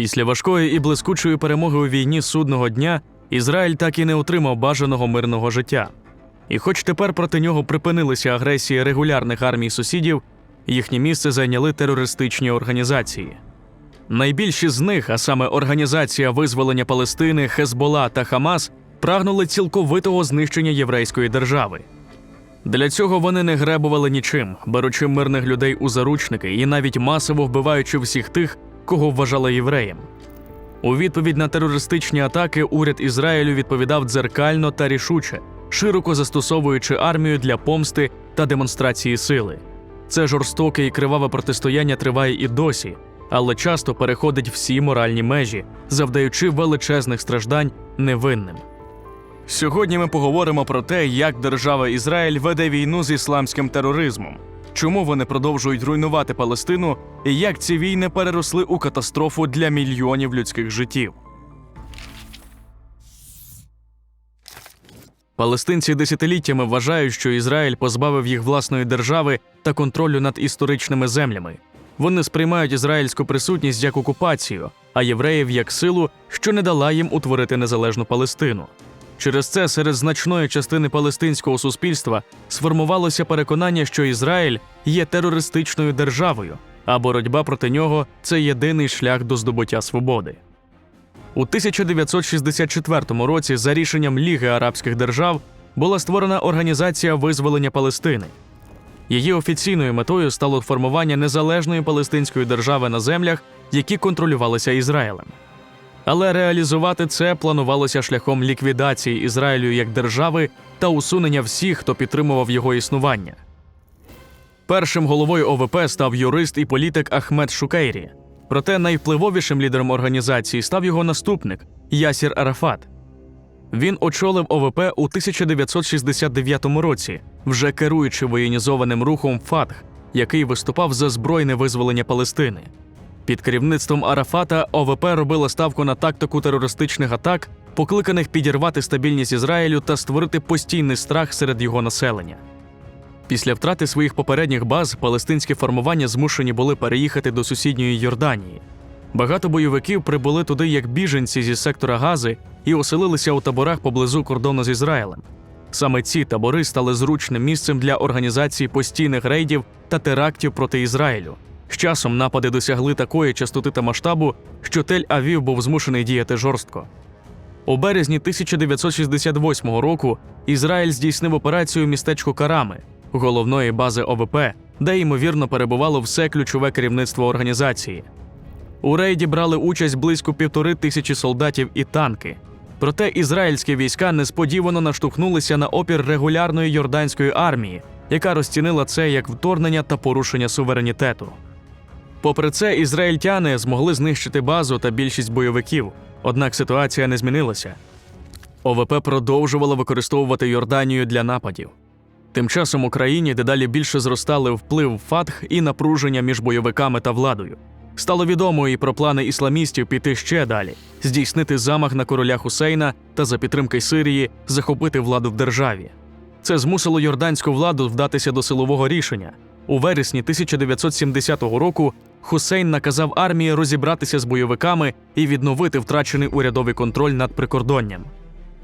Після важкої і блискучої перемоги у війні судного дня Ізраїль так і не отримав бажаного мирного життя. І хоч тепер проти нього припинилися агресії регулярних армій сусідів, їхнє місце зайняли терористичні організації. Найбільші з них, а саме Організація визволення Палестини, Хезбола та Хамас, прагнули цілковитого знищення єврейської держави. Для цього вони не гребували нічим, беручи мирних людей у заручники і навіть масово вбиваючи всіх тих, кого вважали євреєм. У відповідь на терористичні атаки уряд Ізраїлю відповідав дзеркально та рішуче, широко застосовуючи армію для помсти та демонстрації сили. Це жорстоке і криваве протистояння триває і досі, але часто переходить всі моральні межі, завдаючи величезних страждань невинним. Сьогодні ми поговоримо про те, як держава Ізраїль веде війну з ісламським тероризмом, чому вони продовжують руйнувати Палестину і як ці війни переросли у катастрофу для мільйонів людських життів. Палестинці десятиліттями вважають, що Ізраїль позбавив їх власної держави та контролю над історичними землями. Вони сприймають ізраїльську присутність як окупацію, а євреїв як силу, що не дала їм утворити незалежну Палестину. Через це серед значної частини палестинського суспільства сформувалося переконання, що Ізраїль є терористичною державою, а боротьба проти нього це єдиний шлях до здобуття свободи. У 1964 році, за рішенням Ліги арабських держав, була створена Організація визволення Палестини. Її офіційною метою стало формування незалежної палестинської держави на землях, які контролювалися Ізраїлем. Але реалізувати це планувалося шляхом ліквідації Ізраїлю як держави та усунення всіх, хто підтримував його існування. Першим головою ОВП став юрист і політик Ахмед Шукейрі. Проте найвпливовішим лідером організації став його наступник Ясір Арафат. Він очолив ОВП у 1969 році, вже керуючи воєнізованим рухом Фатх, який виступав за збройне визволення Палестини. Під керівництвом Арафата ОВП робила ставку на тактику терористичних атак, покликаних підірвати стабільність Ізраїлю та створити постійний страх серед його населення. Після втрати своїх попередніх баз палестинські формування змушені були переїхати до сусідньої Йорданії. Багато бойовиків прибули туди як біженці зі сектора Гази і оселилися у таборах поблизу кордону з Ізраїлем. Саме ці табори стали зручним місцем для організації постійних рейдів та терактів проти Ізраїлю. З часом напади досягли такої частоти та масштабу, що Тель-Авів був змушений діяти жорстко. У березні 1968 року Ізраїль здійснив операцію містечку Карами, головної бази ОВП, де ймовірно перебувало все ключове керівництво організації. У рейді брали участь близько півтори тисячі солдатів і танки. Проте ізраїльські війська несподівано наштовхнулися на опір регулярної йорданської армії, яка розцінила це як вторгнення та порушення суверенітету. Попри це, ізраїльтяни змогли знищити базу та більшість бойовиків, однак ситуація не змінилася. ОВП продовжувало використовувати Йорданію для нападів. Тим часом у країні дедалі більше зростали вплив Фатх і напруження між бойовиками та владою. Стало відомо і про плани ісламістів піти ще далі, здійснити замах на короля Хусейна та за підтримки Сирії захопити владу в державі. Це змусило йорданську владу вдатися до силового рішення. У вересні 1970 року Хусейн наказав армії розібратися з бойовиками і відновити втрачений урядовий контроль над прикордонням.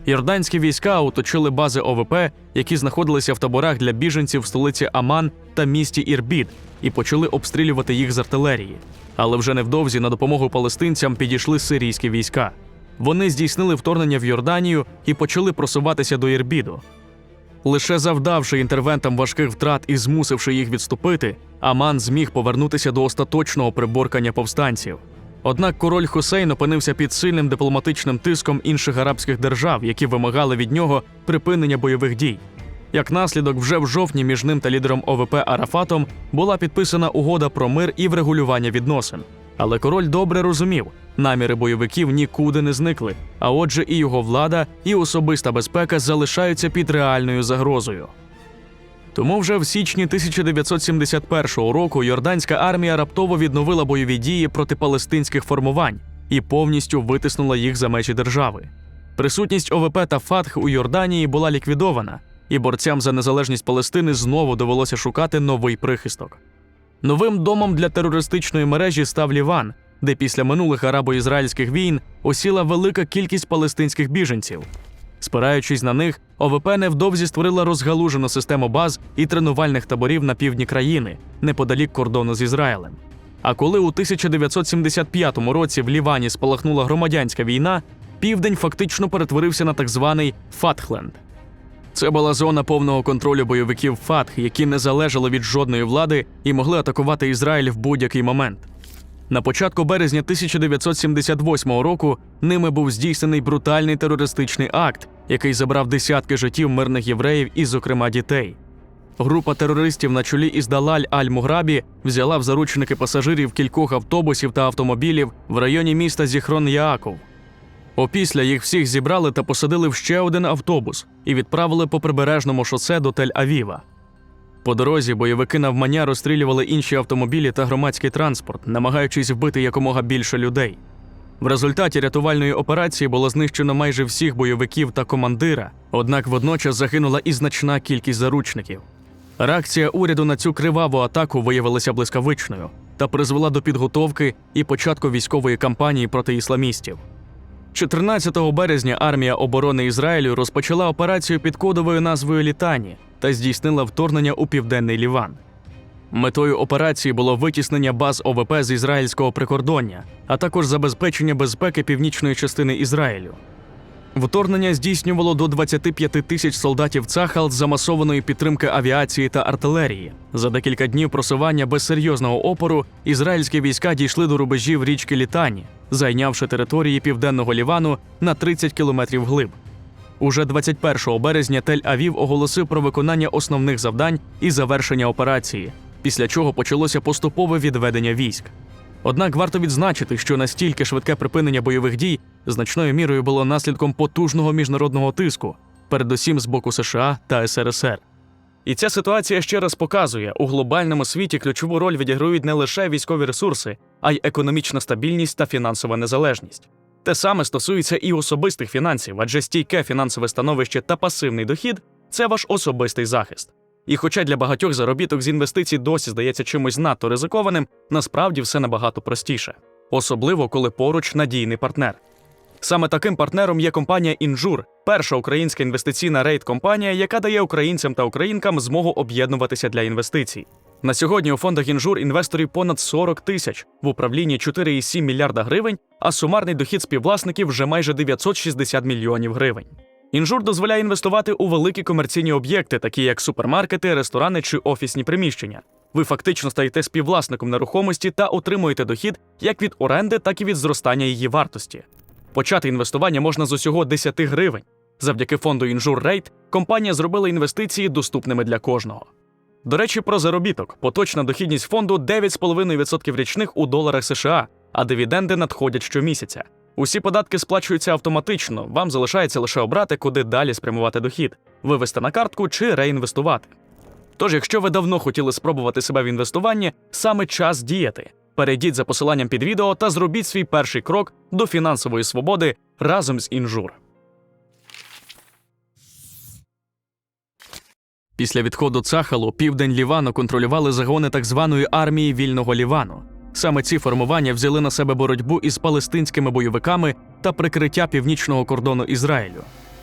Йорданські війська оточили бази ОВП, які знаходилися в таборах для біженців в столиці Аман та місті Ірбід, і почали обстрілювати їх з артилерії. Але вже невдовзі на допомогу палестинцям підійшли сирійські війська. Вони здійснили вторгнення в Йорданію і почали просуватися до Ірбіду. Лише завдавши інтервентам важких втрат і змусивши їх відступити, Аман зміг повернутися до остаточного приборкання повстанців. Однак король Хусейн опинився під сильним дипломатичним тиском інших арабських держав, які вимагали від нього припинення бойових дій. Як наслідок, вже в жовтні між ним та лідером ОВП Арафатом була підписана угода про мир і врегулювання відносин. Але король добре розумів, наміри бойовиків нікуди не зникли. А отже, і його влада, і особиста безпека залишаються під реальною загрозою. Тому вже в січні 1971 року йорданська армія раптово відновила бойові дії проти палестинських формувань і повністю витиснула їх за межі держави. Присутність ОВП та Фатх у Йорданії була ліквідована, і борцям за незалежність Палестини знову довелося шукати новий прихисток. Новим домом для терористичної мережі став Ліван, де після минулих арабо-ізраїльських війн осіла велика кількість палестинських біженців. Спираючись на них, ОВП невдовзі створила розгалужену систему баз і тренувальних таборів на півдні країни, неподалік кордону з Ізраїлем. А коли у 1975 році в Лівані спалахнула громадянська війна, південь фактично перетворився на так званий Фатхленд. Це була зона повного контролю бойовиків Фатх, які не залежали від жодної влади і могли атакувати Ізраїль в будь-який момент. На початку березня 1978 року ними був здійснений брутальний терористичний акт, який забрав десятки життів мирних євреїв і, зокрема, дітей. Група терористів на чолі із Далаль Аль-Муграбі взяла в заручники пасажирів кількох автобусів та автомобілів в районі міста Зіхрон Яаков. Опісля їх всіх зібрали та посадили в ще один автобус і відправили по прибережному шосе до Тель-Авіва. По дорозі бойовики навмання розстрілювали інші автомобілі та громадський транспорт, намагаючись вбити якомога більше людей. В результаті рятувальної операції було знищено майже всіх бойовиків та командира, однак водночас загинула і значна кількість заручників. Реакція уряду на цю криваву атаку виявилася блискавичною та призвела до підготовки і початку військової кампанії проти ісламістів. 14 березня армія оборони Ізраїлю розпочала операцію під кодовою назвою Літані та здійснила вторгнення у південний Ліван. Метою операції було витіснення баз ОВП з ізраїльського прикордоння, а також забезпечення безпеки північної частини Ізраїлю. Вторгнення здійснювало до 25 тисяч солдатів Цахал з замасованої підтримки авіації та артилерії. За декілька днів просування без серйозного опору ізраїльські війська дійшли до рубежів річки Літані, зайнявши території південного Лівану на 30 кілометрів глиб. Уже 21 березня Тель-Авів оголосив про виконання основних завдань і завершення операції, після чого почалося поступове відведення військ. Однак варто відзначити, що настільки швидке припинення бойових дій значною мірою було наслідком потужного міжнародного тиску, передусім з боку США та СРСР. І ця ситуація ще раз показує, у глобальному світі ключову роль відіграють не лише військові ресурси, а й економічна стабільність та фінансова незалежність. Те саме стосується і особистих фінансів, адже стійке фінансове становище та пасивний дохід це ваш особистий захист. І хоча для багатьох заробіток з інвестицій досі здається чимось надто ризикованим, насправді все набагато простіше, особливо коли поруч надійний партнер. Саме таким партнером є компанія Інжур, перша українська інвестиційна рейд-компанія, яка дає українцям та українкам змогу об'єднуватися для інвестицій. На сьогодні у фондах інжур інвесторів понад 40 тисяч, в управлінні 4,7 мільярда гривень, а сумарний дохід співвласників вже майже 960 мільйонів гривень. Інжур дозволяє інвестувати у великі комерційні об'єкти, такі як супермаркети, ресторани чи офісні приміщення. Ви фактично стаєте співвласником нерухомості та отримуєте дохід як від оренди, так і від зростання її вартості. Почати інвестування можна з усього 10 гривень. Завдяки фонду Інжур Рейт компанія зробила інвестиції доступними для кожного. До речі, про заробіток. Поточна дохідність фонду 9,5% річних у доларах США, а дивіденди надходять щомісяця. Усі податки сплачуються автоматично, вам залишається лише обрати, куди далі спрямувати дохід, вивести на картку чи реінвестувати. Тож, якщо ви давно хотіли спробувати себе в інвестуванні, саме час діяти. Перейдіть за посиланням під відео та зробіть свій перший крок до фінансової свободи разом з інжур. Після відходу Цахалу південь Лівану контролювали загони так званої армії вільного Лівану. Саме ці формування взяли на себе боротьбу із палестинськими бойовиками та прикриття північного кордону Ізраїлю.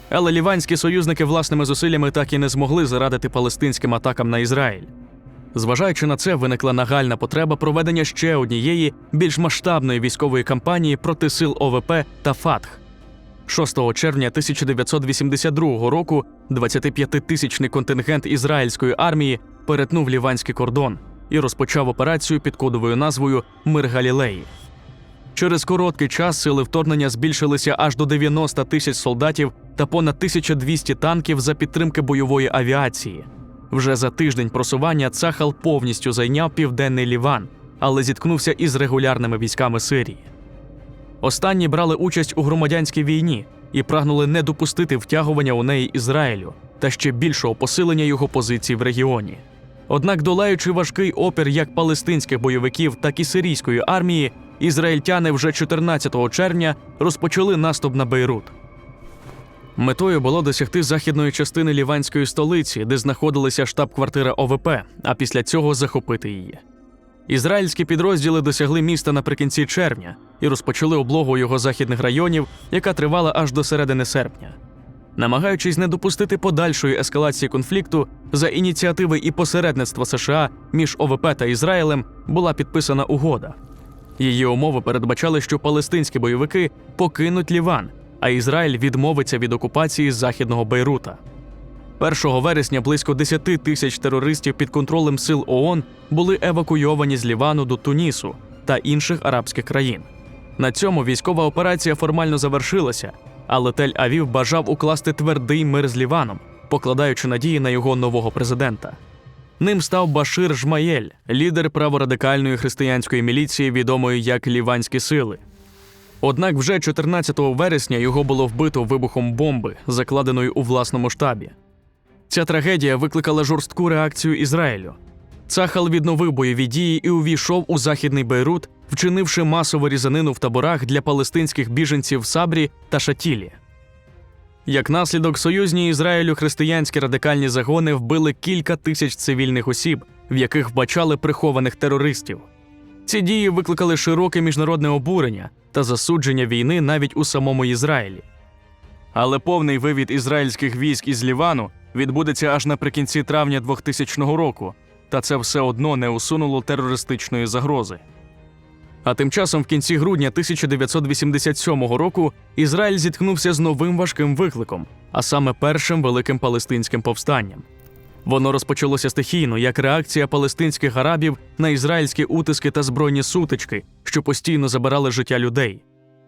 Але ліванські союзники власними зусиллями так і не змогли зарадити палестинським атакам на Ізраїль. Зважаючи на це, виникла нагальна потреба проведення ще однієї більш масштабної військової кампанії проти сил ОВП та ФАТХ. 6 червня 1982 року 25-тисячний контингент ізраїльської армії перетнув ліванський кордон і розпочав операцію під кодовою назвою Мир Галілеї. Через короткий час сили вторгнення збільшилися аж до 90 тисяч солдатів та понад 1200 танків за підтримки бойової авіації. Вже за тиждень просування Цахал повністю зайняв південний Ліван, але зіткнувся із регулярними військами Сирії. Останні брали участь у громадянській війні і прагнули не допустити втягування у неї Ізраїлю та ще більшого посилення його позицій в регіоні. Однак, долаючи важкий опір як палестинських бойовиків, так і сирійської армії, ізраїльтяни вже 14 червня розпочали наступ на Бейрут. Метою було досягти західної частини ліванської столиці, де знаходилася штаб-квартира ОВП, а після цього захопити її. Ізраїльські підрозділи досягли міста наприкінці червня і розпочали облогу його західних районів, яка тривала аж до середини серпня. Намагаючись не допустити подальшої ескалації конфлікту, за ініціативи і посередництва США між ОВП та Ізраїлем була підписана угода. Її умови передбачали, що палестинські бойовики покинуть Ліван, а Ізраїль відмовиться від окупації західного Бейрута. 1 вересня близько 10 тисяч терористів під контролем сил ООН були евакуйовані з Лівану до Тунісу та інших арабських країн. На цьому військова операція формально завершилася, але Тель-Авів бажав укласти твердий мир з Ліваном, покладаючи надії на його нового президента. Ним став Башир Жмаєль, лідер праворадикальної християнської міліції, відомої як Ліванські сили. Однак вже 14 вересня його було вбито вибухом бомби, закладеної у власному штабі. Ця трагедія викликала жорстку реакцію Ізраїлю. Цахал відновив бойові дії і увійшов у західний Бейрут, вчинивши масову різанину в таборах для палестинських біженців Сабрі та Шатілі. Як наслідок, союзні Ізраїлю християнські радикальні загони вбили кілька тисяч цивільних осіб, в яких вбачали прихованих терористів. Ці дії викликали широке міжнародне обурення та засудження війни навіть у самому Ізраїлі. Але повний вивід ізраїльських військ із Лівану відбудеться аж наприкінці травня 2000 року, та це все одно не усунуло терористичної загрози. А тим часом, в кінці грудня 1987 року, Ізраїль зіткнувся з новим важким викликом, а саме першим великим палестинським повстанням. Воно розпочалося стихійно як реакція палестинських арабів на ізраїльські утиски та збройні сутички, що постійно забирали життя людей.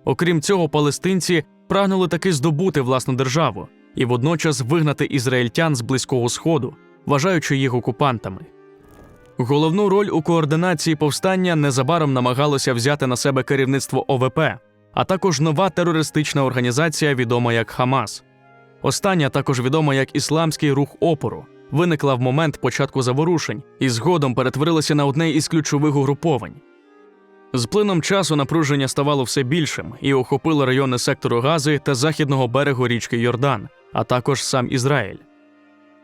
Окрім цього, палестинці прагнули таки здобути власну державу і водночас вигнати ізраїльтян з Близького Сходу, вважаючи їх окупантами. Головну роль у координації повстання незабаром намагалося взяти на себе керівництво ОВП, а також нова терористична організація, відома як Хамас. Остання також відома як Ісламський рух опору, виникла в момент початку заворушень і згодом перетворилася на одне із ключових угруповань. З плином часу напруження ставало все більшим і охопило райони сектору Гази та західного берегу річки Йордан, а також сам Ізраїль.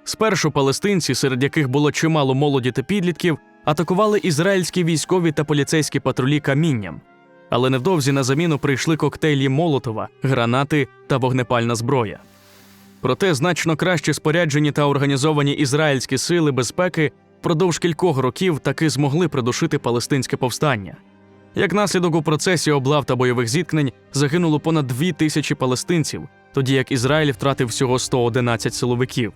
Спершу палестинці, серед яких було чимало молоді та підлітків, атакували ізраїльські військові та поліцейські патрулі камінням. Але невдовзі на заміну прийшли коктейлі Молотова, гранати та вогнепальна зброя. Проте значно краще споряджені та організовані ізраїльські сили безпеки впродовж кількох років таки змогли придушити палестинське повстання. Як наслідок у процесі облав та бойових зіткнень загинуло понад дві тисячі палестинців, тоді як Ізраїль втратив всього 111 силовиків.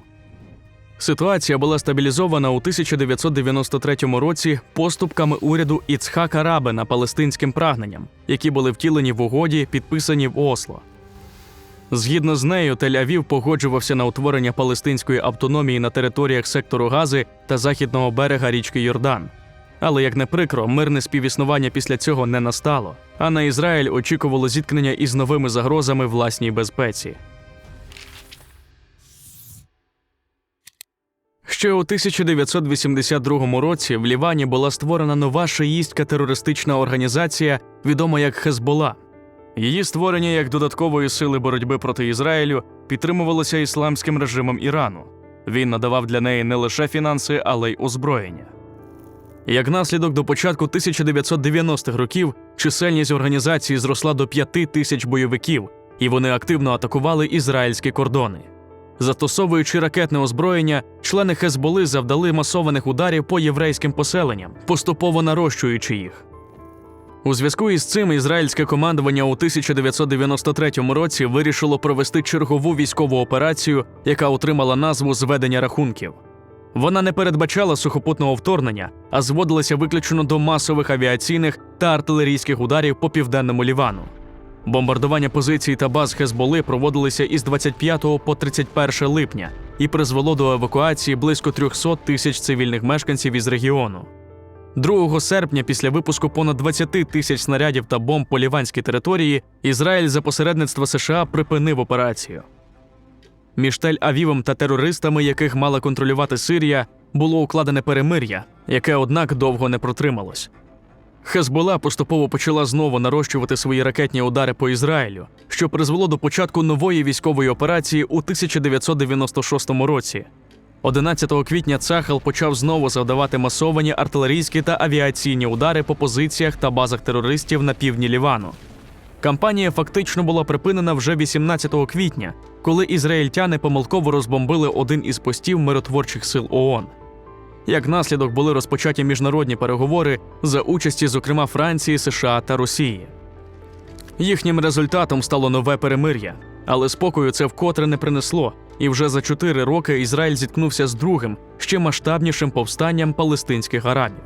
Ситуація була стабілізована у 1993 році поступками уряду Іцхака Рабена палестинським прагненням, які були втілені в угоді, підписані в Осло. Згідно з нею, Тель-Авів погоджувався на утворення палестинської автономії на територіях сектору Гази та західного берега річки Йордан. Але як не прикро, мирне співіснування після цього не настало, а на Ізраїль очікувало зіткнення із новими загрозами власній безпеці. Ще у 1982 році в Лівані була створена нова шиїстська терористична організація, відома як Хезбола. Її створення як додаткової сили боротьби проти Ізраїлю підтримувалося ісламським режимом Ірану. Він надавав для неї не лише фінанси, але й озброєння. Як наслідок до початку 1990-х років чисельність організації зросла до 5 тисяч бойовиків, і вони активно атакували ізраїльські кордони. Застосовуючи ракетне озброєння, члени Хезболи завдали масованих ударів по єврейським поселенням, поступово нарощуючи їх. У зв'язку із цим ізраїльське командування у 1993 році вирішило провести чергову військову операцію, яка отримала назву зведення рахунків. Вона не передбачала сухопутного вторгнення, а зводилася виключно до масових авіаційних та артилерійських ударів по південному Лівану. Бомбардування позицій та баз Хезболи проводилися із 25 по 31 липня і призвело до евакуації близько 300 тисяч цивільних мешканців із регіону. 2 серпня, після випуску понад 20 тисяч снарядів та бомб по ліванській території, Ізраїль за посередництва США припинив операцію. Між Тель-Авівом та терористами, яких мала контролювати Сирія, було укладене перемир'я, яке, однак, довго не протрималось. Хезбола поступово почала знову нарощувати свої ракетні удари по Ізраїлю, що призвело до початку нової військової операції у 1996 році. 11 квітня Цахал почав знову завдавати масовані артилерійські та авіаційні удари по позиціях та базах терористів на півдні Лівану. Кампанія фактично була припинена вже 18 квітня, коли ізраїльтяни помилково розбомбили один із постів миротворчих сил ООН. Як наслідок були розпочаті міжнародні переговори за участі, зокрема, Франції, США та Росії. Їхнім результатом стало нове перемир'я, але спокою це вкотре не принесло, і вже за чотири роки Ізраїль зіткнувся з другим, ще масштабнішим повстанням палестинських арабів.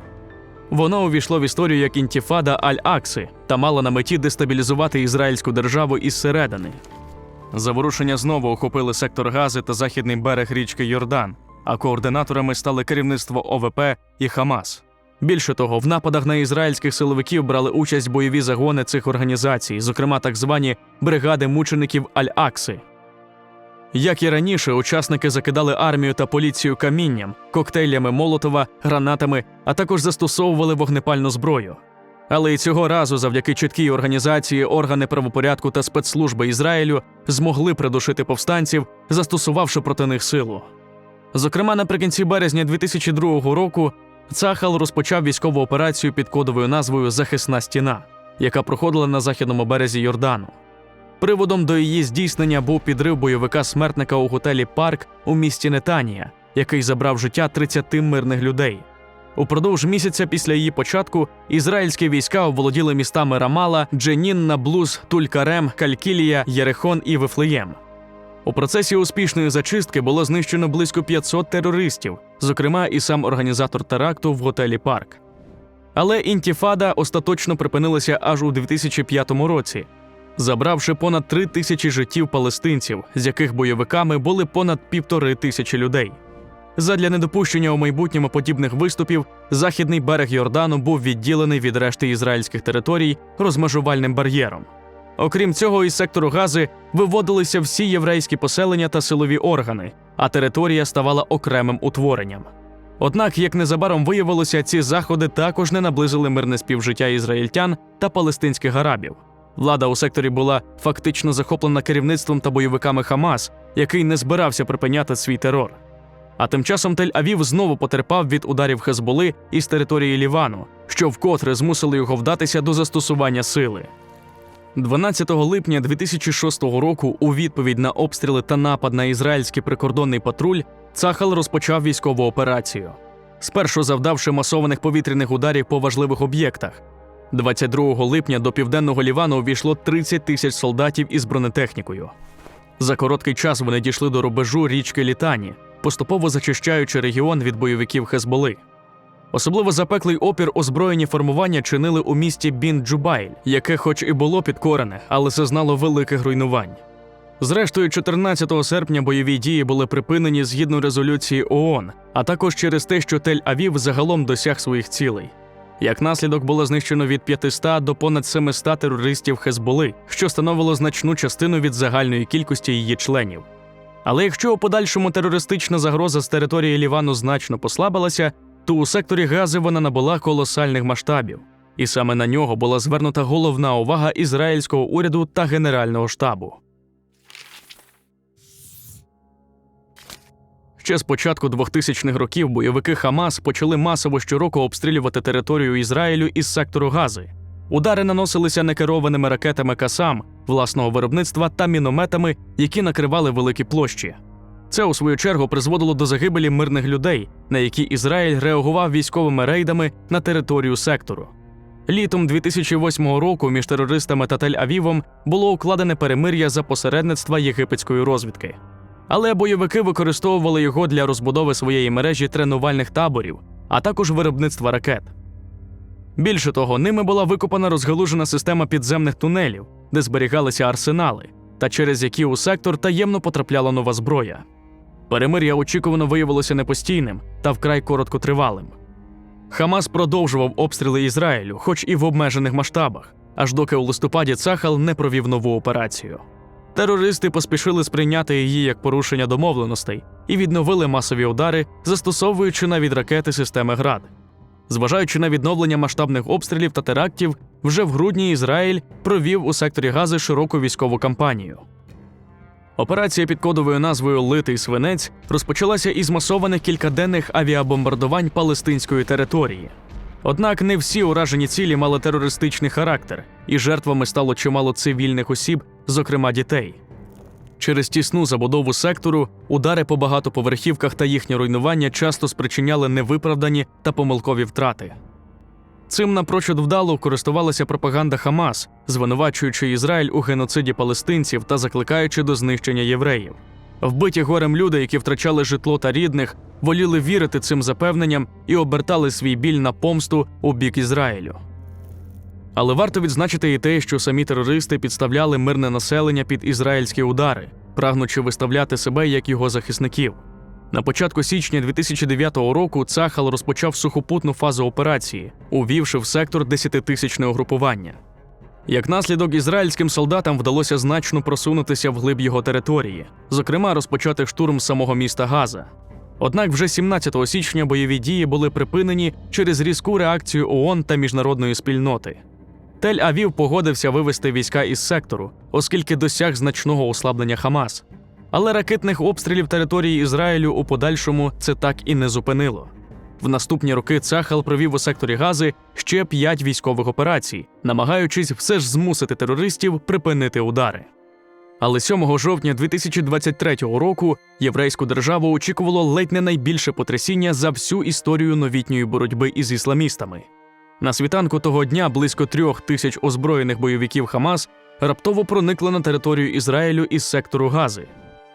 Воно увійшло в історію як інтіфада Аль-Акси та мало на меті дестабілізувати ізраїльську державу із середини. Заворушення знову охопили сектор Гази та західний берег річки Йордан, а координаторами стали керівництво ОВП і Хамас. Більше того, в нападах на ізраїльських силовиків брали участь бойові загони цих організацій, зокрема так звані бригади мучеників Аль-Акси. Як і раніше, учасники закидали армію та поліцію камінням, коктейлями Молотова, гранатами, а також застосовували вогнепальну зброю. Але і цього разу, завдяки чіткій організації, органи правопорядку та спецслужби Ізраїлю змогли придушити повстанців, застосувавши проти них силу. Зокрема, наприкінці березня 2002 року Цахал розпочав військову операцію під кодовою назвою Захисна стіна, яка проходила на західному березі Йордану. Приводом до її здійснення був підрив бойовика смертника у готелі Парк у місті Нетанія, який забрав життя 30 мирних людей. Упродовж місяця після її початку ізраїльські війська оволоділи містами Рамала, Дженін, Наблуз, Тулькарем, Калькілія, Єрихон і Вифлеєм. У процесі успішної зачистки було знищено близько 500 терористів, зокрема і сам організатор теракту в готелі Парк. Але інтіфада остаточно припинилася аж у 2005 році, забравши понад три тисячі життів палестинців, з яких бойовиками були понад півтори тисячі людей. Задля недопущення у майбутньому подібних виступів західний берег Йордану був відділений від решти ізраїльських територій розмежувальним бар'єром. Окрім цього, із сектору Гази виводилися всі єврейські поселення та силові органи, а територія ставала окремим утворенням. Однак, як незабаром виявилося, ці заходи також не наблизили мирне співжиття ізраїльтян та палестинських арабів. Влада у секторі була фактично захоплена керівництвом та бойовиками Хамас, який не збирався припиняти свій терор. А тим часом Тель-Авів знову потерпав від ударів Хезболи із території Лівану, що вкотре змусили його вдатися до застосування сили. 12 липня 2006 року, у відповідь на обстріли та напад на ізраїльський прикордонний патруль, Цахал розпочав військову операцію, спершу завдавши масованих повітряних ударів по важливих об'єктах. 22 липня до південного Лівану увійшло 30 тисяч солдатів із бронетехнікою. За короткий час вони дійшли до рубежу річки Літані, поступово зачищаючи регіон від бойовиків Хезболи. Особливо запеклий опір озброєні формування чинили у місті Бін Джубайль, яке, хоч і було підкорене, але зазнало великих руйнувань. Зрештою, 14 серпня бойові дії були припинені згідно резолюції ООН, а також через те, що Тель-Авів загалом досяг своїх цілей. Як наслідок було знищено від 500 до понад 700 терористів Хезболи, що становило значну частину від загальної кількості її членів. Але якщо у подальшому терористична загроза з території Лівану значно послабилася, то у секторі Гази вона набула колосальних масштабів, і саме на нього була звернута головна увага ізраїльського уряду та Генерального штабу. Ще з початку 2000-х років бойовики Хамас почали масово щороку обстрілювати територію Ізраїлю із сектору Гази. Удари наносилися некерованими ракетами Касам власного виробництва та мінометами, які накривали великі площі. Це у свою чергу призводило до загибелі мирних людей, на які Ізраїль реагував військовими рейдами на територію сектору. Літом 2008 року між терористами та Тель-Авівом було укладене перемир'я за посередництва єгипетської розвідки. Але бойовики використовували його для розбудови своєї мережі тренувальних таборів, а також виробництва ракет. Більше того, ними була викопана розгалужена система підземних тунелів, де зберігалися арсенали, та через які у сектор таємно потрапляла нова зброя. Перемир'я очікувано виявилося непостійним та вкрай короткотривалим. Хамас продовжував обстріли Ізраїлю, хоч і в обмежених масштабах, аж доки у листопаді Цахал не провів нову операцію. Терористи поспішили сприйняти її як порушення домовленостей і відновили масові удари, застосовуючи навіть ракети системи ГРАД. Зважаючи на відновлення масштабних обстрілів та терактів, вже в грудні Ізраїль провів у секторі Гази широку військову кампанію. Операція під кодовою назвою Литий свинець розпочалася із масованих кількаденних авіабомбардувань палестинської території. Однак не всі уражені цілі мали терористичний характер, і жертвами стало чимало цивільних осіб, зокрема дітей. Через тісну забудову сектору удари по багатоповерхівках та їхнє руйнування часто спричиняли невиправдані та помилкові втрати. Цим напрочуд вдало користувалася пропаганда Хамас, звинувачуючи Ізраїль у геноциді палестинців та закликаючи до знищення євреїв. Вбиті горем люди, які втрачали житло та рідних, воліли вірити цим запевненням і обертали свій біль на помсту у бік Ізраїлю. Але варто відзначити і те, що самі терористи підставляли мирне населення під ізраїльські удари, прагнучи виставляти себе як його захисників. На початку січня 2009 року Цахал розпочав сухопутну фазу операції, увівши в сектор десятитисячне угрупування. Як наслідок, ізраїльським солдатам вдалося значно просунутися вглиб його території, зокрема розпочати штурм самого міста Газа. Однак вже 17 січня бойові дії були припинені через різку реакцію ООН та міжнародної спільноти. Тель-Авів погодився вивести війська із сектору, оскільки досяг значного ослаблення Хамас. Але ракетних обстрілів території Ізраїлю у подальшому це так і не зупинило. В наступні роки Цахал провів у секторі Гази ще п'ять військових операцій, намагаючись все ж змусити терористів припинити удари. Але 7 жовтня 2023 року єврейську державу очікувало ледь не найбільше потрясіння за всю історію новітньої боротьби із ісламістами. На світанку того дня близько трьох тисяч озброєних бойовиків Хамас раптово проникли на територію Ізраїлю із сектору Гази.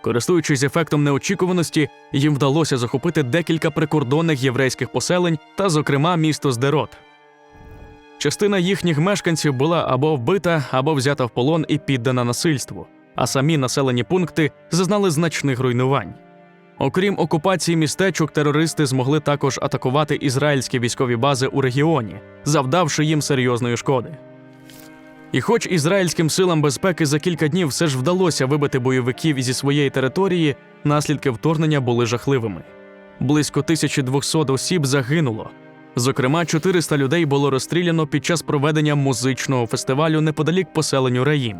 Користуючись ефектом неочікуваності, їм вдалося захопити декілька прикордонних єврейських поселень та, зокрема, місто Здерот. Частина їхніх мешканців була або вбита, або взята в полон і піддана насильству, а самі населені пункти зазнали значних руйнувань. Окрім окупації містечок, терористи змогли також атакувати ізраїльські військові бази у регіоні, завдавши їм серйозної шкоди. І хоч ізраїльським силам безпеки за кілька днів все ж вдалося вибити бойовиків зі своєї території, наслідки вторгнення були жахливими. Близько 1200 осіб загинуло. Зокрема, 400 людей було розстріляно під час проведення музичного фестивалю неподалік поселенню Раїм.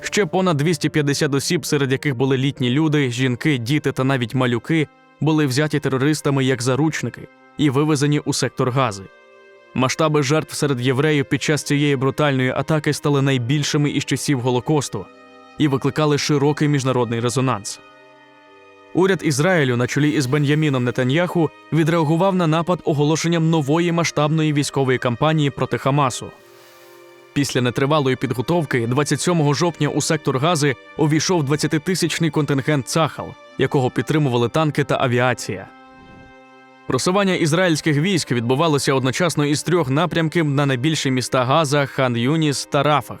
Ще понад 250 осіб, серед яких були літні люди, жінки, діти та навіть малюки, були взяті терористами як заручники і вивезені у сектор Гази. Масштаби жертв серед євреїв під час цієї брутальної атаки стали найбільшими із часів Голокосту і викликали широкий міжнародний резонанс. Уряд Ізраїлю на чолі із Бен'яміном Нетаньяху відреагував на напад оголошенням нової масштабної військової кампанії проти Хамасу. Після нетривалої підготовки 27 жовтня у сектор Гази увійшов 20-тисячний контингент Цахал, якого підтримували танки та авіація. Просування ізраїльських військ відбувалося одночасно із трьох напрямків на найбільші міста Газа, Хан Юніс та Рафах.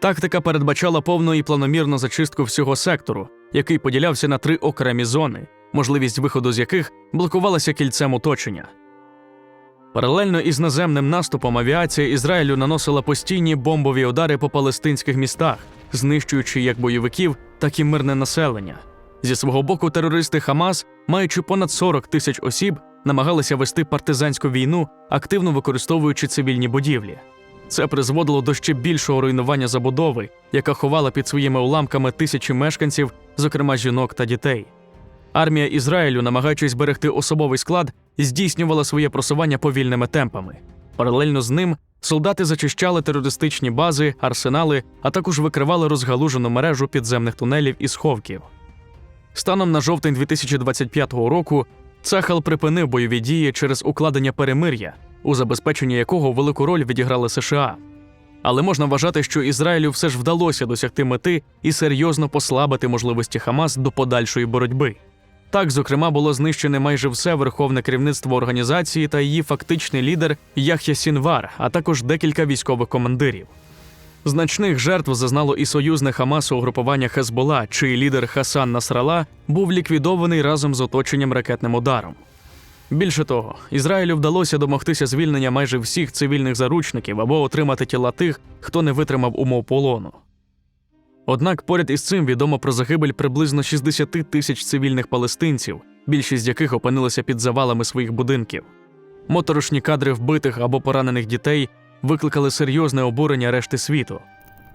Тактика передбачала повну і планомірну зачистку всього сектору, який поділявся на три окремі зони, можливість виходу з яких блокувалася кільцем оточення. Паралельно із наземним наступом авіація Ізраїлю наносила постійні бомбові удари по палестинських містах, знищуючи як бойовиків, так і мирне населення. Зі свого боку, терористи Хамас, маючи понад 40 тисяч осіб, намагалися вести партизанську війну, активно використовуючи цивільні будівлі. Це призводило до ще більшого руйнування забудови, яка ховала під своїми уламками тисячі мешканців, зокрема жінок та дітей. Армія Ізраїлю, намагаючись зберегти особовий склад, здійснювала своє просування повільними темпами. Паралельно з ним солдати зачищали терористичні бази, арсенали, а також викривали розгалужену мережу підземних тунелів і сховків. Станом на жовтень 2025 року Цахал припинив бойові дії через укладення перемир'я, у забезпеченні якого велику роль відіграли США. Але можна вважати, що Ізраїлю все ж вдалося досягти мети і серйозно послабити можливості Хамас до подальшої боротьби. Так, зокрема, було знищене майже все верховне керівництво організації та її фактичний лідер Яхя Сінвар, а також декілька військових командирів. Значних жертв зазнало і союзне Хамасу угрупування Хезбола, чий лідер Хасан Насрала був ліквідований разом з оточенням ракетним ударом. Більше того, Ізраїлю вдалося домогтися звільнення майже всіх цивільних заручників або отримати тіла тих, хто не витримав умов полону. Однак поряд із цим відомо про загибель приблизно 60 тисяч цивільних палестинців, більшість яких опинилися під завалами своїх будинків. Моторошні кадри вбитих або поранених дітей викликали серйозне обурення решти світу.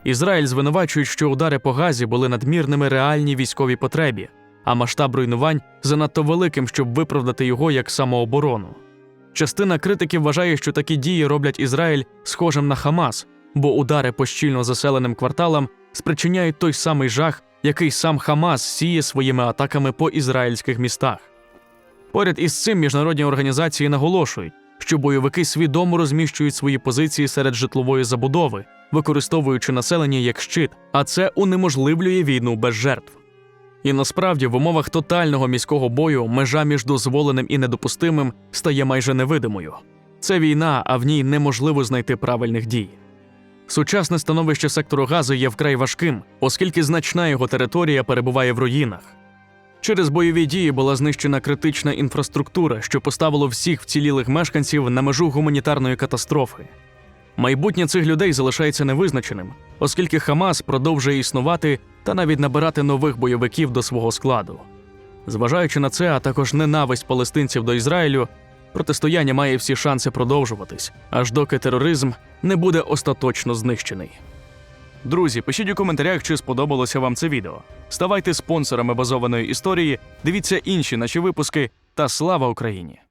Ізраїль звинувачують, що удари по Газі були надмірними реальній військовій потребі, а масштаб руйнувань занадто великим, щоб виправдати його як самооборону. Частина критиків вважає, що такі дії роблять Ізраїль схожим на Хамас, бо удари по щільно заселеним кварталам спричиняють той самий жах, який сам Хамас сіє своїми атаками по ізраїльських містах. Поряд із цим міжнародні організації наголошують, що бойовики свідомо розміщують свої позиції серед житлової забудови, використовуючи населення як щит, а це унеможливлює війну без жертв. І насправді в умовах тотального міського бою межа між дозволеним і недопустимим стає майже невидимою. Це війна, а в ній неможливо знайти правильних дій. Сучасне становище сектору Гази є вкрай важким, оскільки значна його територія перебуває в руїнах. Через бойові дії була знищена критична інфраструктура, що поставило всіх вцілілих мешканців на межу гуманітарної катастрофи. Майбутнє цих людей залишається невизначеним, оскільки Хамас продовжує існувати та навіть набирати нових бойовиків до свого складу. Зважаючи на це, а також ненависть палестинців до Ізраїлю, протистояння має всі шанси продовжуватись, аж доки тероризм не буде остаточно знищений. Друзі, пишіть у коментарях, чи сподобалося вам це відео. Ставайте спонсорами базованої історії, дивіться інші наші випуски та слава Україні!